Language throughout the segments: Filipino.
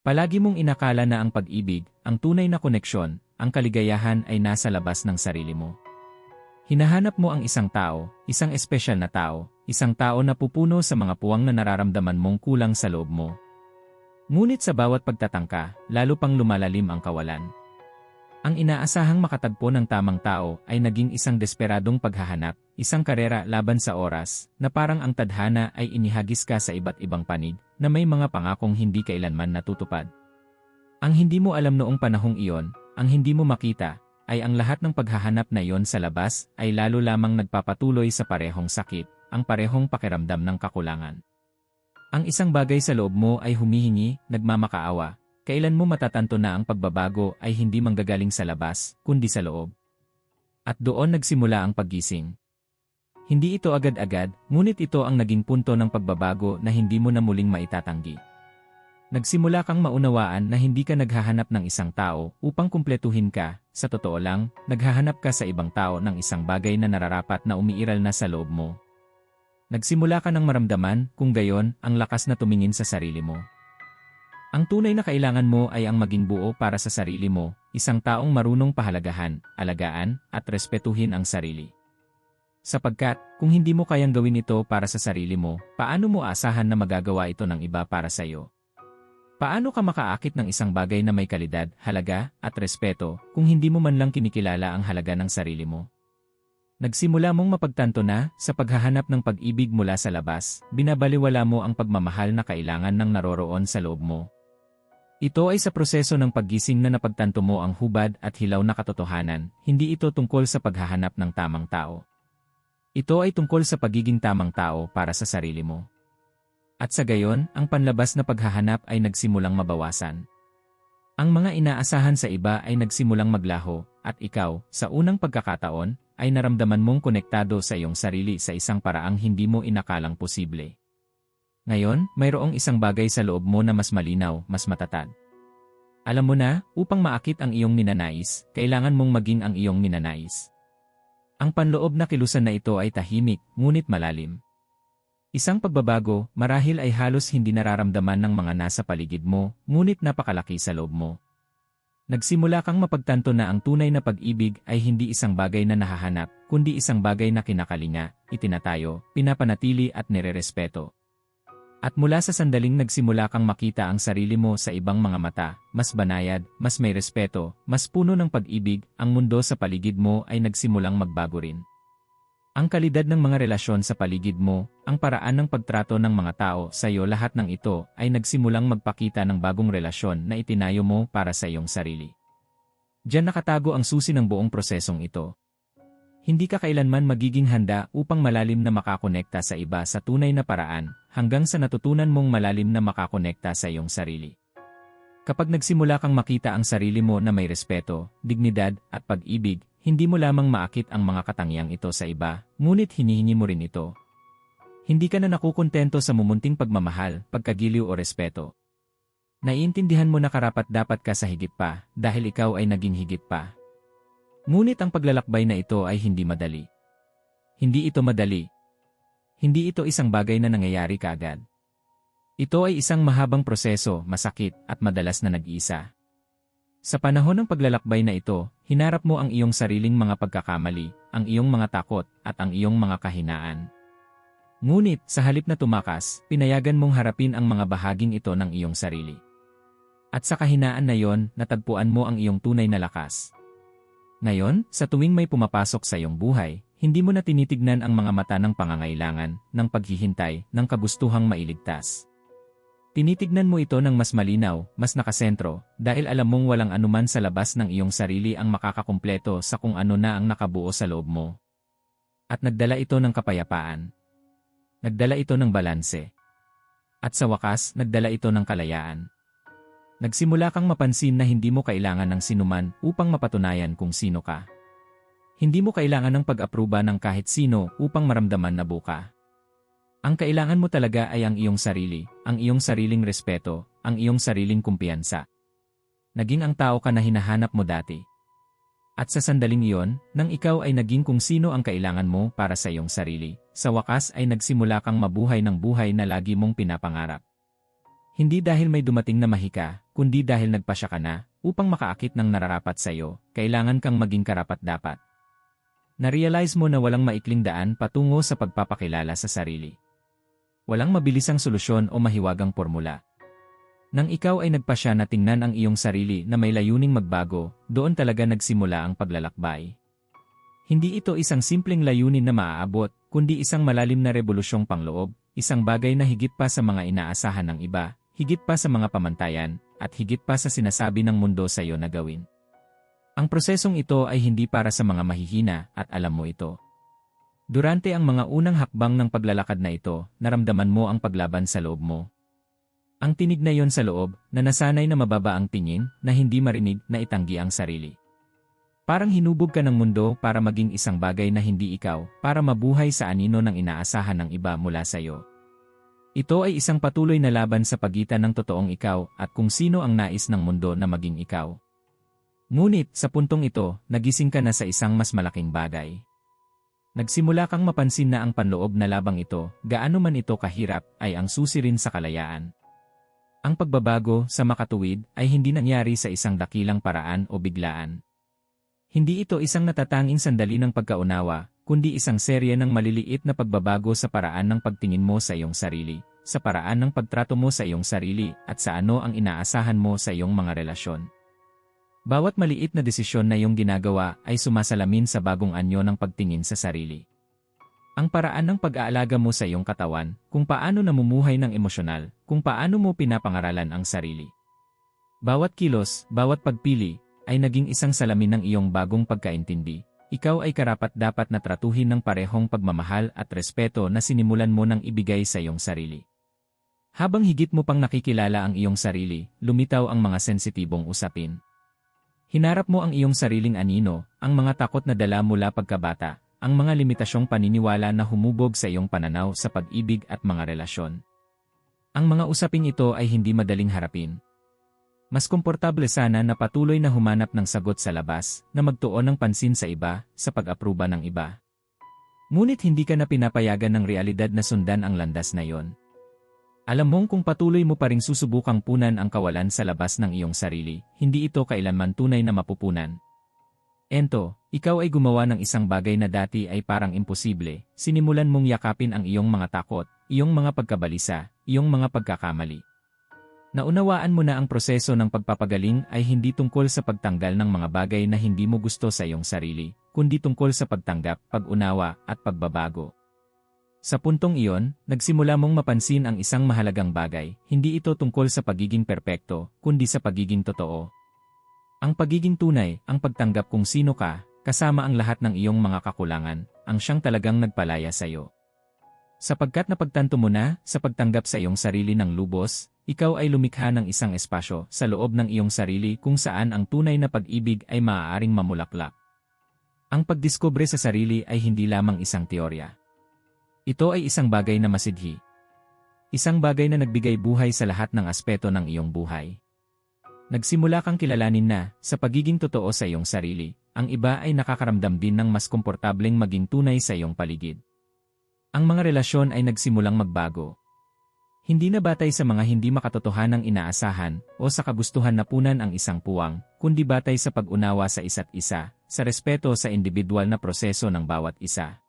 Palagi mong inakala na ang pag-ibig, ang tunay na koneksyon, ang kaligayahan ay nasa labas ng sarili mo. Hinahanap mo ang isang tao, isang espesyal na tao, isang tao na pupuno sa mga puwang na nararamdaman mong kulang sa loob mo. Ngunit sa bawat pagtatangka, lalo pang lumalalim ang kawalan. Ang inaasahang makatagpo ng tamang tao ay naging isang desperadong paghahanap, isang karera laban sa oras, na parang ang tadhana ay inihagis ka sa iba't ibang panig, na may mga pangakong hindi kailanman natutupad. Ang hindi mo alam noong panahong iyon, ang hindi mo makita, ay ang lahat ng paghahanap na iyon sa labas ay lalo lamang nagpapatuloy sa parehong sakit, ang parehong pakiramdam ng kakulangan. Ang isang bagay sa loob mo ay humihingi, nagmamakaawa, kailan mo matatanto na ang pagbabago ay hindi manggagaling sa labas, kundi sa loob. At doon nagsimula ang paggising. Hindi ito agad-agad, ngunit ito ang naging punto ng pagbabago na hindi mo na muling maitatanggi. Nagsimula kang maunawaan na hindi ka naghahanap ng isang tao upang kumpletuhin ka, sa totoo lang, naghahanap ka sa ibang tao ng isang bagay na nararapat na umiiral na sa loob mo. Nagsimula ka ng maramdaman, kung gayon, ang lakas na tumingin sa sarili mo. Ang tunay na kailangan mo ay ang maging buo para sa sarili mo, isang taong marunong pahalagahan, alagaan, at respetuhin ang sarili. Sapagkat, kung hindi mo kayang gawin ito para sa sarili mo, paano mo asahan na magagawa ito ng iba para sa iyo? Paano ka makaakit ng isang bagay na may kalidad, halaga, at respeto, kung hindi mo man lang kinikilala ang halaga ng sarili mo? Nagsimula mong mapagtanto na, sa paghahanap ng pag-ibig mula sa labas, binabaliwala mo ang pagmamahal na kailangan ng naroroon sa loob mo. Ito ay sa proseso ng paggising na napagtanto mo ang hubad at hilaw na katotohanan, hindi ito tungkol sa paghahanap ng tamang tao. Ito ay tungkol sa pagiging tamang tao para sa sarili mo. At sa gayon, ang panlabas na paghahanap ay nagsimulang mabawasan. Ang mga inaasahan sa iba ay nagsimulang maglaho, at ikaw, sa unang pagkakataon, ay naramdaman mong konektado sa iyong sarili sa isang paraang hindi mo inakalang posible. Ngayon, mayroong isang bagay sa loob mo na mas malinaw, mas matatag. Alam mo na, upang maakit ang iyong ninanais, kailangan mong maging ang iyong ninanais. Ang panloob na kilusan na ito ay tahimik, ngunit malalim. Isang pagbabago, marahil ay halos hindi nararamdaman ng mga nasa paligid mo, ngunit napakalaki sa loob mo. Nagsimula kang mapagtanto na ang tunay na pag-ibig ay hindi isang bagay na nahahanap, kundi isang bagay na kinakalinga, itinatayo, pinapanatili at nirerespeto. At mula sa sandaling nagsimula kang makita ang sarili mo sa ibang mga mata, mas banayad, mas may respeto, mas puno ng pag-ibig, ang mundo sa paligid mo ay nagsimulang magbago rin. Ang kalidad ng mga relasyon sa paligid mo, ang paraan ng pagtrato ng mga tao sa iyo lahat ng ito ay nagsimulang magpakita ng bagong relasyon na itinayo mo para sa iyong sarili. Diyan nakatago ang susi ng buong prosesong ito. Hindi ka kailanman magiging handa upang malalim na makakonekta sa iba sa tunay na paraan, hanggang sa natutunan mong malalim na makakonekta sa iyong sarili. Kapag nagsimula kang makita ang sarili mo na may respeto, dignidad, at pag-ibig, hindi mo lamang maakit ang mga katangiang ito sa iba, ngunit hinihingi mo rin ito. Hindi ka na nakukontento sa mumunting pagmamahal, pagkagiliw o respeto. Naiintindihan mo na karapat dapat ka sa higit pa, dahil ikaw ay naging higit pa. Ngunit ang paglalakbay na ito ay hindi madali. Hindi ito madali. Hindi ito isang bagay na nangyayari kaagad. Ito ay isang mahabang proseso, masakit, at madalas na nag-iisa. Sa panahon ng paglalakbay na ito, hinarap mo ang iyong sariling mga pagkakamali, ang iyong mga takot, at ang iyong mga kahinaan. Ngunit, sa halip na tumakas, pinayagan mong harapin ang mga bahaging ito ng iyong sarili. At sa kahinaan na yon, natagpuan mo ang iyong tunay na lakas. Ngayon, sa tuwing may pumapasok sa iyong buhay, hindi mo na tinitignan ang mga mata ng pangangailangan, ng paghihintay, ng kagustuhang mailigtas. Tinitignan mo ito ng mas malinaw, mas nakasentro, dahil alam mong walang anuman sa labas ng iyong sarili ang makakakumpleto sa kung ano na ang nakabuo sa loob mo. At nagdala ito ng kapayapaan. Nagdala ito ng balanse. At sa wakas, nagdala ito ng kalayaan. Nagsimula kang mapansin na hindi mo kailangan ng sinuman upang mapatunayan kung sino ka. Hindi mo kailangan ng pag-aproba ng kahit sino upang maramdaman na buka. Ang kailangan mo talaga ay ang iyong sarili, ang iyong sariling respeto, ang iyong sariling kumpiyansa. Naging ang tao ka na hinahanap mo dati. At sa sandaling iyon, nang ikaw ay naging kung sino ang kailangan mo para sa iyong sarili, sa wakas ay nagsimula kang mabuhay ng buhay na lagi mong pinapangarap. Hindi dahil may dumating na mahika, kundi dahil nagpasya ka na, upang makaakit ng nararapat sa iyo, kailangan kang maging karapat-dapat. Na-realize mo na walang maikling daan patungo sa pagpapakilala sa sarili. Walang mabilisang solusyon o mahiwagang formula. Nang ikaw ay nagpasya na tingnan ang iyong sarili na may layuning magbago, doon talaga nagsimula ang paglalakbay. Hindi ito isang simpleng layunin na maaabot, kundi isang malalim na revolusyong pangloob, isang bagay na higit pa sa mga inaasahan ng iba, higit pa sa mga pamantayan, at higit pa sa sinasabi ng mundo sa iyo na gawin. Ang prosesong ito ay hindi para sa mga mahihina at alam mo ito. Durante ang mga unang hakbang ng paglalakad na ito, naramdaman mo ang paglaban sa loob mo. Ang tinig na yon sa loob, na nasanay na mababa ang tingin, na hindi marinig na itanggi ang sarili. Parang hinubog ka ng mundo para maging isang bagay na hindi ikaw, para mabuhay sa anino ng inaasahan ng iba mula sa iyo. Ito ay isang patuloy na laban sa pagitan ng totoong ikaw at kung sino ang nais ng mundo na maging ikaw. Ngunit sa puntong ito, nagising ka na sa isang mas malaking bagay. Nagsimula kang mapansin na ang panloob na labang ito, gaano man ito kahirap, ay ang susi rin sa kalayaan. Ang pagbabago sa makatuwid ay hindi nangyari sa isang dakilang paraan o biglaan. Hindi ito isang natatanging sandali ng pagkaunawa, kundi isang serye ng maliliit na pagbabago sa paraan ng pagtingin mo sa iyong sarili, sa paraan ng pagtrato mo sa iyong sarili, at sa ano ang inaasahan mo sa iyong mga relasyon. Bawat maliit na desisyon na iyong ginagawa ay sumasalamin sa bagong anyo ng pagtingin sa sarili. Ang paraan ng pag-aalaga mo sa iyong katawan, kung paano namumuhay ng emosyonal, kung paano mo pinapangaralan ang sarili. Bawat kilos, bawat pagpili, ay naging isang salamin ng iyong bagong pagkaintindi, ikaw ay karapat-dapat na tratuhin ng parehong pagmamahal at respeto na sinimulan mo nang ibigay sa iyong sarili. Habang higit mo pang nakikilala ang iyong sarili, lumitaw ang mga sensitibong usapin. Hinarap mo ang iyong sariling anino, ang mga takot na dala mula pagkabata, ang mga limitasyong paniniwala na humubog sa iyong pananaw sa pag-ibig at mga relasyon. Ang mga usaping ito ay hindi madaling harapin, mas komportable sana na patuloy na humanap ng sagot sa labas, na magtuon ng pansin sa iba, sa pag-aproba ng iba. Ngunit hindi ka na pinapayagan ng realidad na sundan ang landas na yon. Alam mong kung patuloy mo pa ring susubukang punan ang kawalan sa labas ng iyong sarili, hindi ito kailanman tunay na mapupunan. Ento, ikaw ay gumawa ng isang bagay na dati ay parang imposible, sinimulan mong yakapin ang iyong mga takot, iyong mga pagkabalisa, iyong mga pagkakamali. Naunawaan mo na ang proseso ng pagpapagaling ay hindi tungkol sa pagtanggal ng mga bagay na hindi mo gusto sa iyong sarili, kundi tungkol sa pagtanggap, pag-unawa, at pagbabago. Sa puntong iyon, nagsimula mong mapansin ang isang mahalagang bagay, hindi ito tungkol sa pagiging perpekto, kundi sa pagiging totoo. Ang pagiging tunay, ang pagtanggap kung sino ka, kasama ang lahat ng iyong mga kakulangan, ang siyang talagang nagpalaya sa iyo. Sapagkat napagtanto mo na, sa pagtanggap sa iyong sarili ng lubos, ikaw ay lumikha ng isang espasyo sa loob ng iyong sarili kung saan ang tunay na pag-ibig ay maaaring mamulaklak. Ang pagdiskubre sa sarili ay hindi lamang isang teorya. Ito ay isang bagay na masidhi. Isang bagay na nagbigay buhay sa lahat ng aspeto ng iyong buhay. Nagsimula kang kilalanin na, sa pagiging totoo sa iyong sarili, ang iba ay nakakaramdam din ng mas komportableng maging tunay sa iyong paligid. Ang mga relasyon ay nagsimulang magbago, hindi na batay sa mga hindi makatotohanang inaasahan o sa kagustuhan na punan ang isang puwang, kundi batay sa pag-unawa sa isa't isa, sa respeto sa individual na proseso ng bawat isa.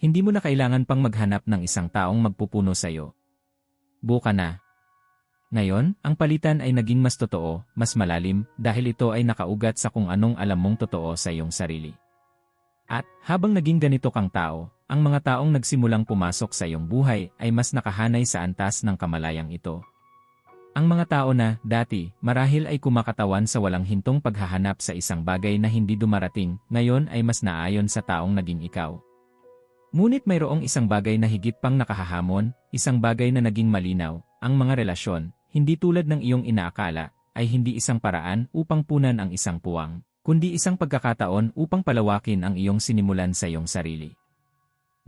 Hindi mo na kailangan pang maghanap ng isang taong magpupuno sa iyo. Buka na. Ngayon, ang palitan ay naging mas totoo, mas malalim, dahil ito ay nakaugat sa kung anong alam mong totoo sa iyong sarili. At, habang naging ganito kang tao, ang mga taong nagsimulang pumasok sa iyong buhay ay mas nakahanay sa antas ng kamalayang ito. Ang mga tao na, dati, marahil ay kumakatawan sa walang hintong paghahanap sa isang bagay na hindi dumarating, ngayon ay mas naayon sa taong naging ikaw. Ngunit mayroong isang bagay na higit pang nakahahamon, isang bagay na naging malinaw, ang mga relasyon, hindi tulad ng iyong inaakala, ay hindi isang paraan upang punan ang isang puwang, kundi isang pagkakataon upang palawakin ang iyong sinimulan sa iyong sarili.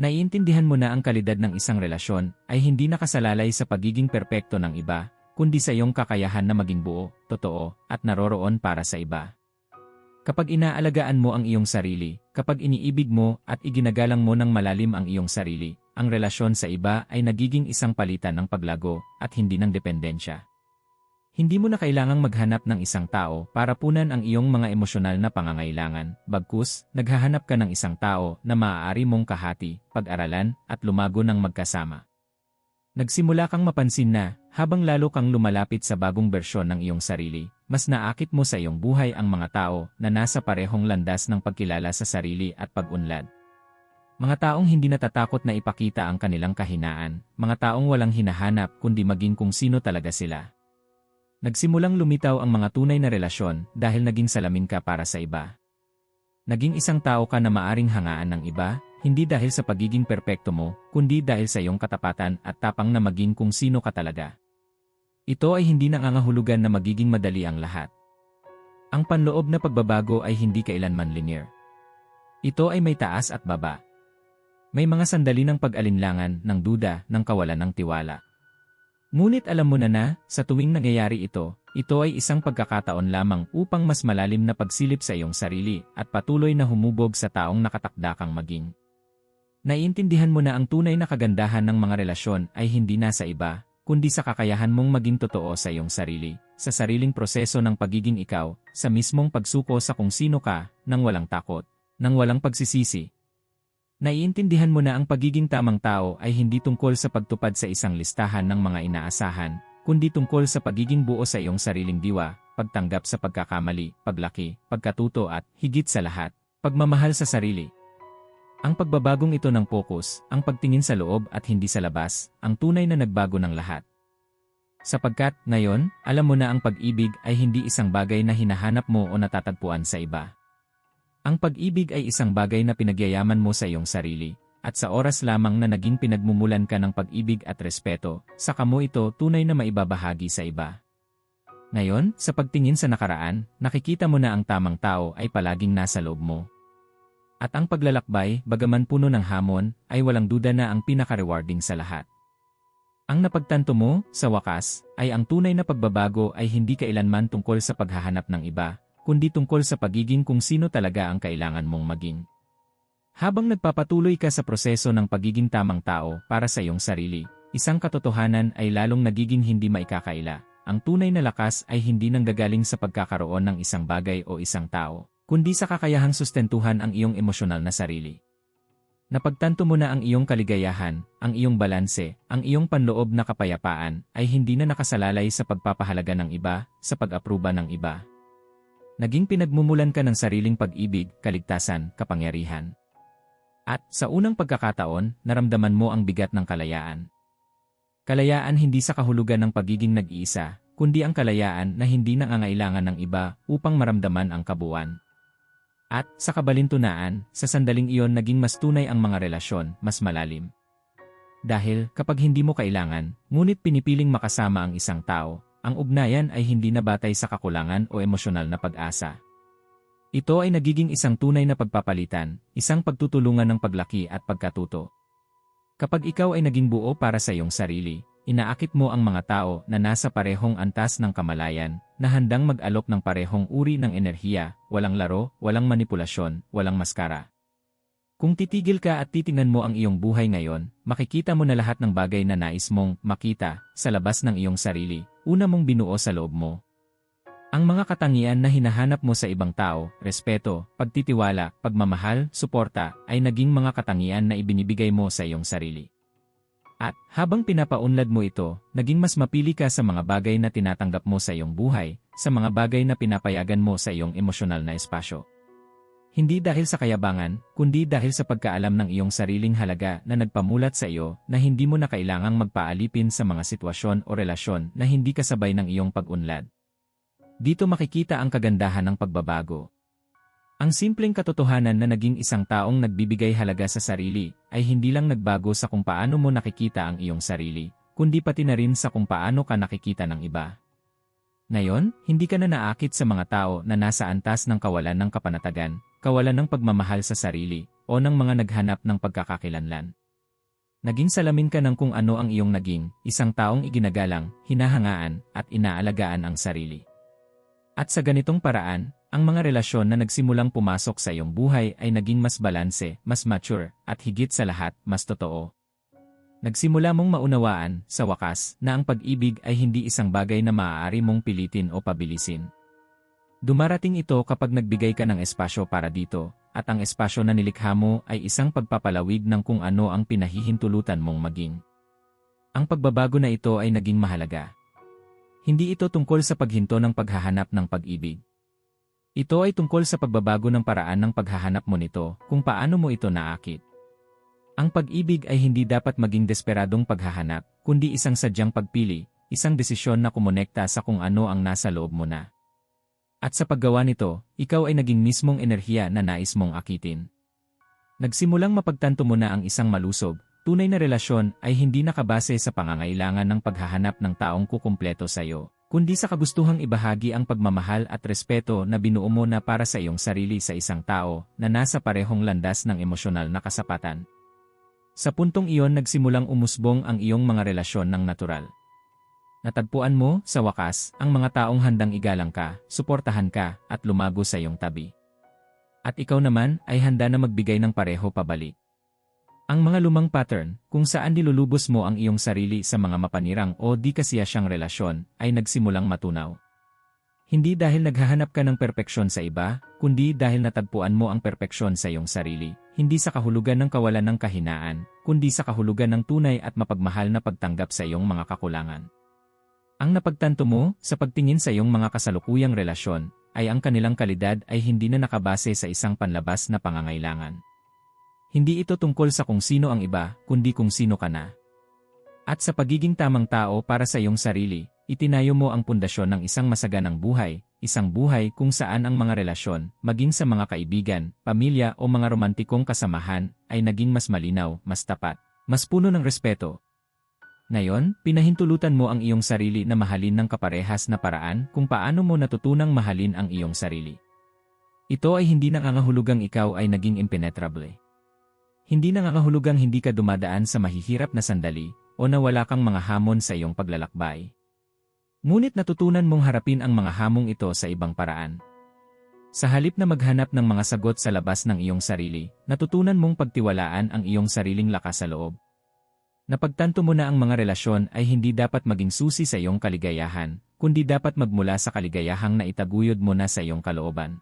Naiintindihan mo na ang kalidad ng isang relasyon ay hindi nakasalalay sa pagiging perpekto ng iba, kundi sa iyong kakayahan na maging buo, totoo, at naroroon para sa iba. Kapag inaalagaan mo ang iyong sarili, kapag iniibig mo at iginagalang mo ng malalim ang iyong sarili, ang relasyon sa iba ay nagiging isang palitan ng paglago at hindi ng dependensya. Hindi mo na kailangang maghanap ng isang tao para punan ang iyong mga emosyonal na pangangailangan, bagkus, naghahanap ka ng isang tao na maaari mong kahati, pag-aralan, at lumago ng magkasama. Nagsimula kang mapansin na, habang lalo kang lumalapit sa bagong bersyon ng iyong sarili, mas naakit mo sa iyong buhay ang mga tao na nasa parehong landas ng pagkilala sa sarili at pag-unlad. Mga taong hindi natatakot na ipakita ang kanilang kahinaan, mga taong walang hinahanap kundi maging kung sino talaga sila. Nagsimulang lumitaw ang mga tunay na relasyon dahil naging salamin ka para sa iba. Naging isang tao ka na maaring hangaan ng iba, hindi dahil sa pagiging perpekto mo, kundi dahil sa iyong katapatan at tapang na maging kung sino ka talaga. Ito ay hindi nangangahulugan na magiging madali ang lahat. Ang panloob na pagbabago ay hindi kailanman linear. Ito ay may taas at baba. May mga sandali ng pag-alinlangan, ng duda, ng kawalan ng tiwala. Ngunit alam mo na na, sa tuwing nangyayari ito, ito ay isang pagkakataon lamang upang mas malalim na pagsilip sa iyong sarili at patuloy na humubog sa taong nakatakda kang maging. Naiintindihan mo na ang tunay na kagandahan ng mga relasyon ay hindi nasa iba, kundi sa kakayahan mong maging totoo sa iyong sarili, sa sariling proseso ng pagiging ikaw, sa mismong pagsuko sa kung sino ka, nang walang takot, nang walang pagsisisi, Naiintindihan mo na ang pagiging tamang tao ay hindi tungkol sa pagtupad sa isang listahan ng mga inaasahan, kundi tungkol sa pagiging buo sa iyong sariling diwa, pagtanggap sa pagkakamali, paglaki, pagkatuto at, higit sa lahat, pagmamahal sa sarili. Ang pagbabagong ito ng focus, ang pagtingin sa loob at hindi sa labas, ang tunay na nagbago ng lahat. Sapagkat, ngayon, alam mo na ang pag-ibig ay hindi isang bagay na hinahanap mo o natatagpuan sa iba. Ang pag-ibig ay isang bagay na pinagyayaman mo sa iyong sarili, at sa oras lamang na naging pinagmumulan ka ng pag-ibig at respeto, saka mo ito tunay na maibabahagi sa iba. Ngayon, sa pagtingin sa nakaraan, nakikita mo na ang tamang tao ay palaging nasa loob mo. At ang paglalakbay, bagaman puno ng hamon, ay walang duda na ang pinaka-rewarding sa lahat. Ang napagtanto mo, sa wakas, ay ang tunay na pagbabago ay hindi kailanman tungkol sa paghahanap ng iba, kundi tungkol sa pagiging kung sino talaga ang kailangan mong maging. Habang nagpapatuloy ka sa proseso ng pagiging tamang tao para sa iyong sarili, isang katotohanan ay lalong nagiging hindi maikakaila. Ang tunay na lakas ay hindi nanggagaling sa pagkakaroon ng isang bagay o isang tao, kundi sa kakayahang sustentuhan ang iyong emosyonal na sarili. Napagtanto mo na ang iyong kaligayahan, ang iyong balanse, ang iyong panloob na kapayapaan ay hindi na nakasalalay sa pagpapahalaga ng iba, sa pag-apruba ng iba, Naging pinagmumulan ka ng sariling pag-ibig, kaligtasan, kapangyarihan. At sa unang pagkakataon, naramdaman mo ang bigat ng kalayaan. Kalayaan hindi sa kahulugan ng pagiging nag-iisa, kundi ang kalayaan na hindi nangangailangan ng iba upang maramdaman ang kabuuan. At, sa kabalintunaan, sa sandaling iyon naging mas tunay ang mga relasyon, mas malalim. Dahil, kapag hindi mo kailangan, ngunit pinipiling makasama ang isang tao, ang ugnayan ay hindi nabatay sa kakulangan o emosyonal na pag-asa. Ito ay nagiging isang tunay na pagpapalitan, isang pagtutulungan ng paglaki at pagkatuto. Kapag ikaw ay naging buo para sa iyong sarili, inaakit mo ang mga tao na nasa parehong antas ng kamalayan, na handang mag-alok ng parehong uri ng enerhiya, walang laro, walang manipulasyon, walang maskara. Kung titigil ka at titingnan mo ang iyong buhay ngayon, makikita mo na lahat ng bagay na nais mong makita sa labas ng iyong sarili, una mong binuo sa loob mo. Ang mga katangian na hinahanap mo sa ibang tao, respeto, pagtitiwala, pagmamahal, suporta, ay naging mga katangian na ibinibigay mo sa iyong sarili. At, habang pinapaunlad mo ito, naging mas mapili ka sa mga bagay na tinatanggap mo sa iyong buhay, sa mga bagay na pinapayagan mo sa iyong emosyonal na espasyo. Hindi dahil sa kayabangan, kundi dahil sa pagkaalam ng iyong sariling halaga na nagpamulat sa iyo na hindi mo na kailangang magpaalipin sa mga sitwasyon o relasyon na hindi kasabay ng iyong pag-unlad. Dito makikita ang kagandahan ng pagbabago. Ang simpleng katotohanan na naging isang taong nagbibigay halaga sa sarili ay hindi lang nagbago sa kung paano mo nakikita ang iyong sarili, kundi pati na rin sa kung paano ka nakikita ng iba. Ngayon, hindi ka na naakit sa mga tao na nasa antas ng kawalan ng kapanatagan, kawalan ng pagmamahal sa sarili, o ng mga naghanap ng pagkakakilanlan. Naging salamin ka ng kung ano ang iyong naging, isang taong iginagalang, hinahangaan, at inaalagaan ang sarili. At sa ganitong paraan, ang mga relasyon na nagsimulang pumasok sa iyong buhay ay naging mas balanse, mas mature, at higit sa lahat, mas totoo. Nagsimula mong maunawaan, sa wakas, na ang pag-ibig ay hindi isang bagay na maaari mong pilitin o pabilisin. Dumarating ito kapag nagbigay ka ng espasyo para dito, at ang espasyo na nilikha mo ay isang pagpapalawig ng kung ano ang pinahihintulutan mong maging. Ang pagbabago na ito ay naging mahalaga. Hindi ito tungkol sa paghinto ng paghahanap ng pag-ibig. Ito ay tungkol sa pagbabago ng paraan ng paghahanap mo nito, kung paano mo ito naakit. Ang pag-ibig ay hindi dapat maging desperadong paghahanap, kundi isang sadyang pagpili, isang desisyon na kumonekta sa kung ano ang nasa loob mo na. At sa paggawa nito, ikaw ay naging mismong enerhiya na nais mong akitin. Nagsimulang mapagtanto mo na ang isang malusog, tunay na relasyon ay hindi nakabase sa pangangailangan ng paghahanap ng taong kukumpleto sa iyo, kundi sa kagustuhang ibahagi ang pagmamahal at respeto na binuo mo na para sa iyong sarili sa isang tao na nasa parehong landas ng emosyonal na kasapatan. Sa puntong iyon nagsimulang umusbong ang iyong mga relasyon ng natural. Natagpuan mo, sa wakas, ang mga taong handang igalang ka, suportahan ka, at lumago sa iyong tabi. At ikaw naman ay handa na magbigay ng pareho pabalik. Ang mga lumang pattern, kung saan nilulubos mo ang iyong sarili sa mga mapanirang o di kasiyasyang relasyon, ay nagsimulang matunaw. Hindi dahil naghahanap ka ng perpeksyon sa iba, kundi dahil natagpuan mo ang perpeksyon sa iyong sarili, hindi sa kahulugan ng kawalan ng kahinaan, kundi sa kahulugan ng tunay at mapagmahal na pagtanggap sa iyong mga kakulangan. Ang napagtanto mo, sa pagtingin sa iyong mga kasalukuyang relasyon, ay ang kanilang kalidad ay hindi na nakabase sa isang panlabas na pangangailangan. Hindi ito tungkol sa kung sino ang iba, kundi kung sino ka na. At sa pagiging tamang tao para sa iyong sarili, itinayo mo ang pundasyon ng isang masaganang buhay, isang buhay kung saan ang mga relasyon, maging sa mga kaibigan, pamilya o mga romantikong kasamahan, ay naging mas malinaw, mas tapat, mas puno ng respeto. Ngayon, pinahintulutan mo ang iyong sarili na mahalin ng kaparehas na paraan kung paano mo natutunang mahalin ang iyong sarili. Ito ay hindi nangangahulugang ikaw ay naging impenetrable. Hindi nangangahulugang hindi ka dumadaan sa mahihirap na sandali o na wala kang mga hamon sa iyong paglalakbay. Ngunit natutunan mong harapin ang mga hamong ito sa ibang paraan. Sa halip na maghanap ng mga sagot sa labas ng iyong sarili, natutunan mong pagtiwalaan ang iyong sariling lakas sa loob. Napagtanto mo na ang mga relasyon ay hindi dapat maging susi sa iyong kaligayahan, kundi dapat magmula sa kaligayahang na itaguyod mo na sa iyong kalooban.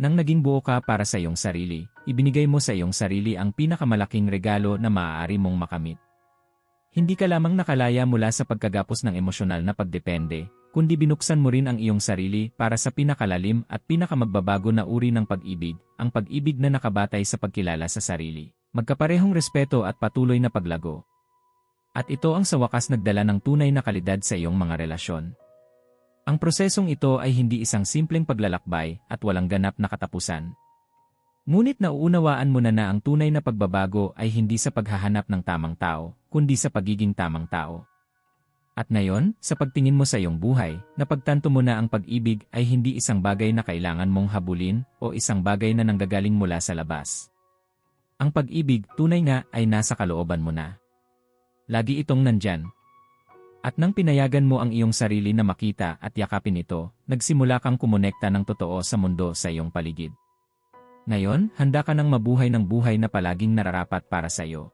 Nang naging buo ka para sa iyong sarili, ibinigay mo sa iyong sarili ang pinakamalaking regalo na maaari mong makamit. Hindi ka lamang nakalaya mula sa pagkagapos ng emosyonal na pagdepende, kundi binuksan mo rin ang iyong sarili para sa pinakalalim at pinakamagbabago na uri ng pag-ibig, ang pag-ibig na nakabatay sa pagkilala sa sarili, magkaparehong respeto at patuloy na paglago. At ito ang sa wakas nagdala ng tunay na kalidad sa iyong mga relasyon. Ang prosesong ito ay hindi isang simpleng paglalakbay at walang ganap na katapusan. Ngunit nauunawaan mo na na ang tunay na pagbabago ay hindi sa paghahanap ng tamang tao, kundi sa pagiging tamang tao. At ngayon, sa pagtingin mo sa iyong buhay, napagtanto mo na ang pag-ibig ay hindi isang bagay na kailangan mong habulin o isang bagay na nanggagaling mula sa labas. Ang pag-ibig, tunay nga, ay nasa kalooban mo na. Lagi itong nandyan. At nang pinayagan mo ang iyong sarili na makita at yakapin ito, nagsimula kang kumonekta ng totoo sa mundo sa iyong paligid. Ngayon, handa ka nang mabuhay ng buhay na palaging nararapat para sa iyo.